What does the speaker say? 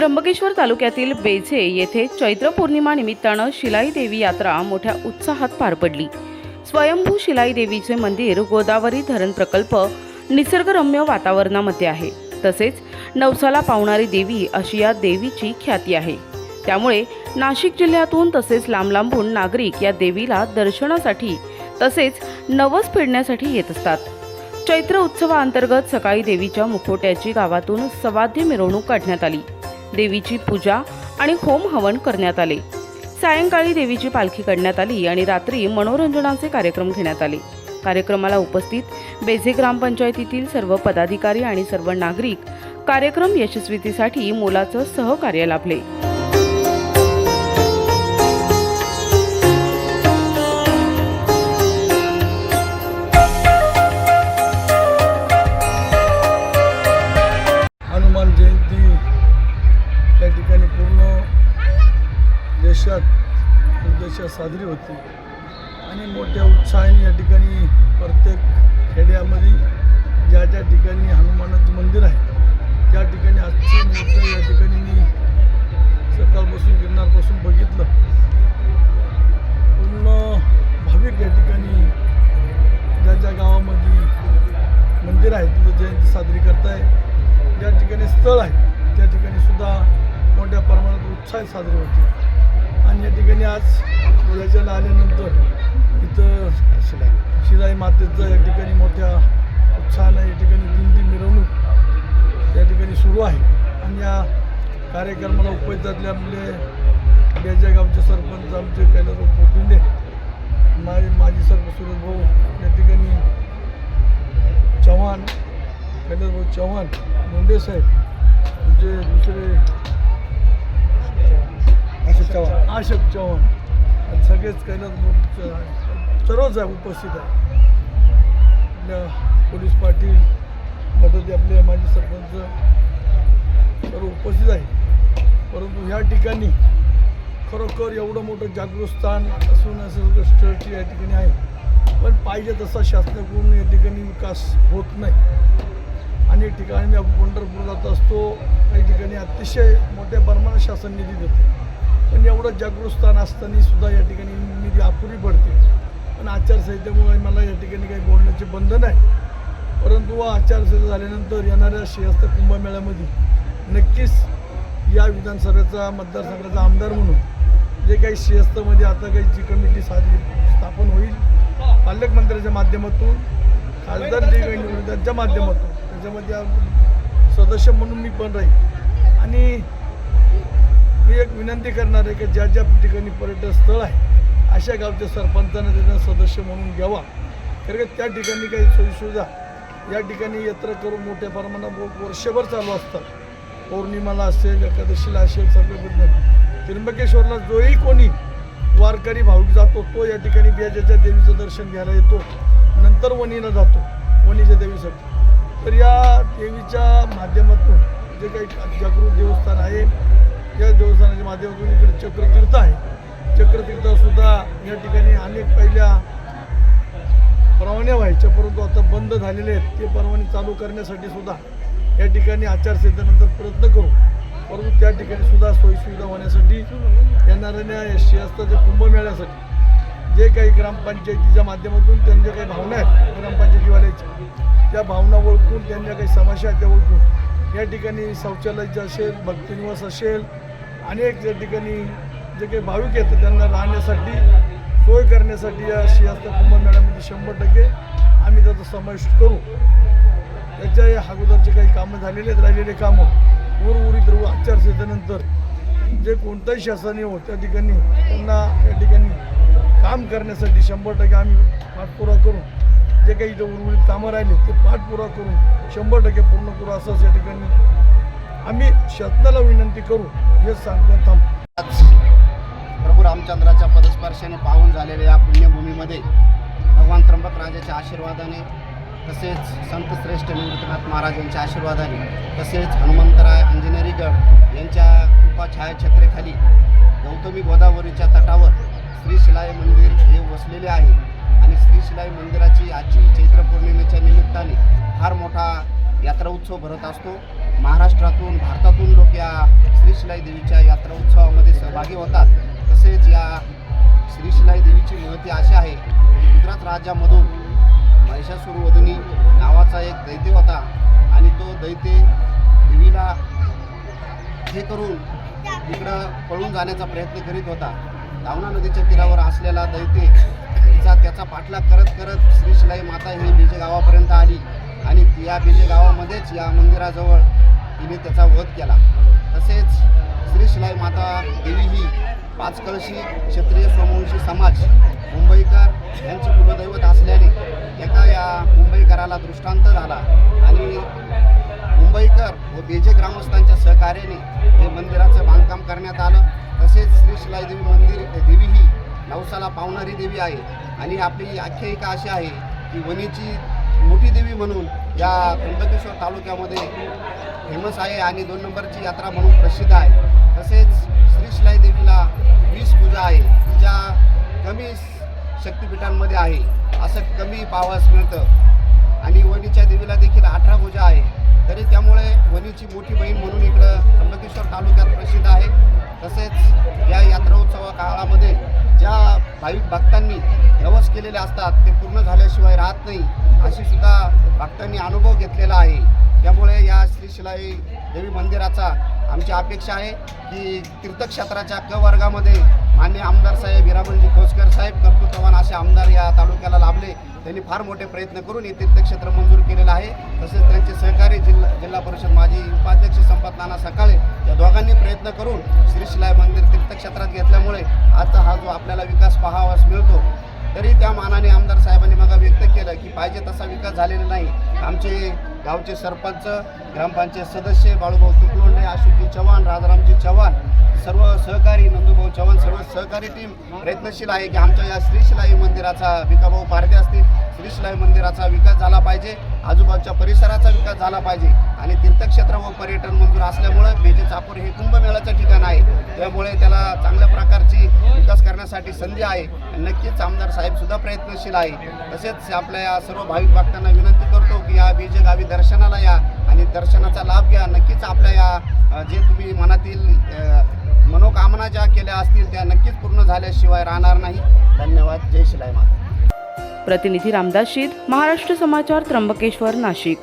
त्र्यंबकेश्वर तालुक्यातील बेझे येथे चैत्र पौर्णिमा निमित्तानं शिलाई देवी यात्रा मोठ्या उत्साहात पार पडली. स्वयंभू शिलाई देवीचे मंदिर गोदावरी धरण प्रकल्प निसर्गरम्य वातावरणामध्ये आहे. तसेच नवसाला पावणारी देवी अशी या देवीची ख्याती आहे. त्यामुळे नाशिक जिल्ह्यातून तसेच लांबलांबून नागरिक या देवीला दर्शनासाठी तसेच नवस फेडण्यासाठी येत असतात. चैत्र उत्सवाअंतर्गत सकाळी देवीच्या मुखोट्याची गावातून सवाद्य मिरवणूक काढण्यात आली. देवीची पूजा आणि होम हवन करण्यात आले. सायंकाळी देवीची पालखी काढण्यात आली आणि रात्री मनोरंजनाचे कार्यक्रम घेण्यात आले. कार्यक्रमाला उपस्थित बेझे ग्रामपंचायतीतील सर्व पदाधिकारी आणि सर्व नागरिक कार्यक्रम यशस्वीतीसाठी मोलाचं सहकार्य लाभले. देशात साजरी होती. आणि मोठ्या उत्साहाने या ठिकाणी प्रत्येक खेड्यामध्ये ज्या ज्या ठिकाणी हनुमानाचं मंदिर आहे त्या ठिकाणी आजची मोठं या ठिकाणी मी सकाळपासून गिरणारपासून बघितलं. पूर्ण भाविक या ठिकाणी ज्या ज्या गावामध्ये मंदिर आहे तिथं जयंती साजरी करताय. ज्या ठिकाणी स्थळ आहे त्या ठिकाणी सुद्धा मोठ्या प्रमाणात उत्साह साजरे होते. आणि या ठिकाणी आज याच्याला आल्यानंतर इथं शिलाई शिलाई मातेचं या ठिकाणी मोठ्या उत्साहानं या ठिकाणी दिंडी मिरवणूक या ठिकाणी सुरू आहे. आणि या कार्यक्रमाला उपस्थित आपले बेजा गावचे सरपंच आमचे कैलासभाऊ पोटिंडे माझे माजी सरपंच सुरेश भाऊ या ठिकाणी चव्हाण कैलासभाऊ चव्हाण मुंडे साहेब म्हणजे दुसरे चव्हाण. अशोक चव्हाण. आणि सगळेच कैलास सर्वच आहे उपस्थित आहे आपल्या पोलीस पाटील मदती आपले माजी सरपंच सर्व उपस्थित आहे परंतु ह्या ठिकाणी खरोखर एवढं मोठं जागृत स्थान असून असं सगळं या ठिकाणी आहे. पण पाहिजे तसा शासनाकडून या ठिकाणी विकास होत नाही. अनेक ठिकाणी मी आपण पंढरपूर जात असतो. काही ठिकाणी अतिशय मोठ्या प्रमाणात शासन निधी देते. पण एवढं जागृत स्थान असताना सुद्धा या ठिकाणी निधी अपुरी पडते पण आचारसंहितेमुळे मला या ठिकाणी काही बोलण्याचे बंधन आहे. परंतु आचारसंहिता झाल्यानंतर येणाऱ्या श्रेयस्थ कुंभमेळ्यामध्ये नक्कीच या विधानसभेचा मतदारसंघाचा आमदार म्हणून जे काही श्रेयस्थमध्ये आता काही जी कमिटी साधी स्थापन होईल पालकमंत्र्याच्या माध्यमातून खासदार जे काही निवडून त्यांच्या माध्यमातून त्याच्यामध्ये सदस्य म्हणून मी पण राहील. आणि मी एक विनंती करणार आहे की ज्या ज्या ठिकाणी पर्यटन स्थळ आहे अशा गावच्या सरपंचांना त्यांना सदस्य म्हणून घ्यावा. कारण का त्या ठिकाणी काही सोयीसुविधा या ठिकाणी यात्रा करून मोठ्या प्रमाणात वर्षभर चालू असतात. पौर्णिमाला असेल एकादशीला असेल सगळे त्र्यंबकेश्वरला जोही कोणी वारकरी भाविक जातो तो या ठिकाणी बियाजाच्या देवीचं दर्शन घ्यायला येतो. नंतर वणीला जातो वणीच्या देवीसाठी. तर या देवीच्या माध्यमातून जे काही जागृत देवस्थान आहे या देवस्थानाच्या माध्यमातून इकडे चक्रतीर्थ आहे. चक्रतीर्थसुद्धा या ठिकाणी अनेक पहिल्या परवान्या व्हायच्या परंतु आता बंद झालेले आहेत. ते परवाने चालू करण्यासाठी सुद्धा या ठिकाणी आचारसंहितेनंतर प्रयत्न करू. परंतु त्या ठिकाणी सुद्धा सोयीसुविधा होण्यासाठी येणाऱ्या या शियास्ताच्या कुंभमेळ्यासाठी जे काही ग्रामपंचायतीच्या माध्यमातून त्यांच्या काही भावना आहेत ग्रामपंचायतीवाल्याच्या त्या भावना ओळखून त्यांच्या काही समस्या आहेत त्या ओळखून या ठिकाणी शौचालयाचं असेल भक्तिनिवास असेल अनेक या ठिकाणी जे काही भाविक येतात त्यांना राहण्यासाठी सोय करण्यासाठी या शियास्ता कुंभमेळ्यामध्ये शंभर टक्के आम्ही त्याचा समावेश करू. त्याच्या या अगोदरचे काही कामं झालेले आहेत राहिलेले कामं. उर्वरित राहू आचारसंहितेनंतर जे कोणताही शासन हो त्या ठिकाणी त्यांना या ठिकाणी काम करण्यासाठी शंभर टक्के आम्ही पाठपुरा करू. जे काही इथं उर्वरित कामं राहिले ते पाठपुरा करून शंभर टक्के पूर्ण करू असंच या ठिकाणी आम्ही शासनाला विनंती करू हे सांगतो थांब आज प्रभू रामचंद्राच्या पदस्पर्शाने पाहून झालेल्या या पुण्यभूमीमध्ये भगवान त्र्यंबक राजाच्या आशीर्वादाने तसेच संत श्रेष्ठ महाराज महाराजांच्या आशीर्वादाने तसेच हनुमंतराय अंजनेरीगड यांच्या कृपा छायाछत्रेखाली गौतमी गोदावरीच्या तटावर श्री शिलाई मंदिर हे वसलेले आहे. आणि श्री शिलाई मंदिराची आजची चैत्र पौर्णिमेच्या निमित्ताने फार मोठा यात्रा उत्सव भरत असतो. महाराष्ट्रातून भारतातून लोक या श्री शिलाई देवीच्या यात्रा उत्सवामध्ये सहभागी होतात. तसेच या श्री शिलाई देवीची महती अशी आहे गुजरात राज्यामधून महिषासूर वदनी नावाचा एक दैत्य होता आणि तो दैत्य देवीला हे करून इकडं पळून जाण्याचा प्रयत्न करीत होता. दावना नदीच्या तीरावर असलेला दैत्य त्याचा त्याचा पाठलाग करत करत श्री शिलाई माता ही बीजे गावापर्यंत आली. आणि या बीजे गावामध्येच या मंदिराजवळ तिने त्याचा वध केला. तसेच श्री शिलाई माता देवी ही पाच कळशी क्षत्रिय सोमवंशी समाज मुंबईकर यांचे कुलदैवत असल्याने एका या मुंबईकराला दृष्टांत झाला. आणि मुंबईकर व बेजे ग्रामस्थांच्या सहकार्याने हे मंदिराचं बांधकाम करण्यात आलं. तसेच श्री शिलाई देवी मंदिर देवी ही नवसाला पावणारी देवी आहे. आणि आपली आख्यायिका अशी आहे की वणीची मोठी देवी म्हणून या त्र्यंबकेश्वर तालुक्यामध्ये फेमस आहे आणि दोन नंबरची यात्रा म्हणून प्रसिद्ध आहे. तसेच श्रीशिलाई देवीला वीस पूजा आहे. ज्या कमी शक्तिपीठांमध्ये आहे. असं कमी पावस भाविक भक्तांनी नवस केलेले असतात ते पूर्ण झाल्याशिवाय राहत नाही अशी सुद्धा भक्तांनी अनुभव घेतलेला आहे. त्यामुळे या श्री शिलाई देवी मंदिराचा आमची अपेक्षा आहे की तीर्थक्षेत्राच्या क वर्गामध्ये मान्य आमदार साहेब हिरामणजी खोसकर साहेब कर्तृत्ववान असे आमदार या तालुक्याला लाभले. त्यांनी फार मोठे प्रयत्न करून हे तीर्थक्षेत्र मंजूर केलेलं आहे. तसेच त्यांचे सहकारी जिल्हा जिल्हा परिषद माजी उपाध्यक्ष संपत नाना सकाळ प्रयत्न करून श्री शिलाय मंदिर तीर्थक्षेत्रात घेतल्यामुळे आता हा जो आपल्याला विकास पाहावास मिळतो तरी त्या मानाने आमदार साहेबांनी मग व्यक्त केलं की पाहिजे तसा विकास झालेला नाही. आमचे गावचे सरपंच ग्रामपंचायत सदस्य बाळूभाऊ तुकलोंडे आशुजी चव्हाण राजारामजी चव्हाण सर्व सहकारी नंदूभाऊ चव्हाण सर्व सहकारी टीम प्रयत्नशील आहे की आमच्या या श्रीशिलाई मंदिराचा विकाभाऊ पारदे असतील. श्रीशिलाई मंदिराचा विकास झाला पाहिजे आजूबाजूच्या परिसराचा विकास झाला पाहिजे आणि तीर्थक्षेत्र व पर्यटन मंजूर असल्यामुळं बेजे चापूर हे कुंभमेळ्याचं ठिकाण आहे. त्यामुळे त्याला चांगल्या प्रकारची विकास करण्यासाठी संधी आहे. नक्कीच आमदार साहेबसुद्धा प्रयत्नशील आहे. तसेच आपल्या या सर्व भाविक भक्तांना विनंती करतो की या बीजे गावी दर्शनाला या आणि दर्शनाचा लाभ घ्या. नक्कीच आपल्या या जे तुम्ही मनातील मनोकामना ज्या केल्या असतील त्या नक्कीच पूर्ण झाल्याशिवाय राहणार नाही. धन्यवाद. जय शिलाय माता. प्रतिनिधी रामदास शीत महाराष्ट्र समाचार त्र्यंबकेश्वर नाशिक.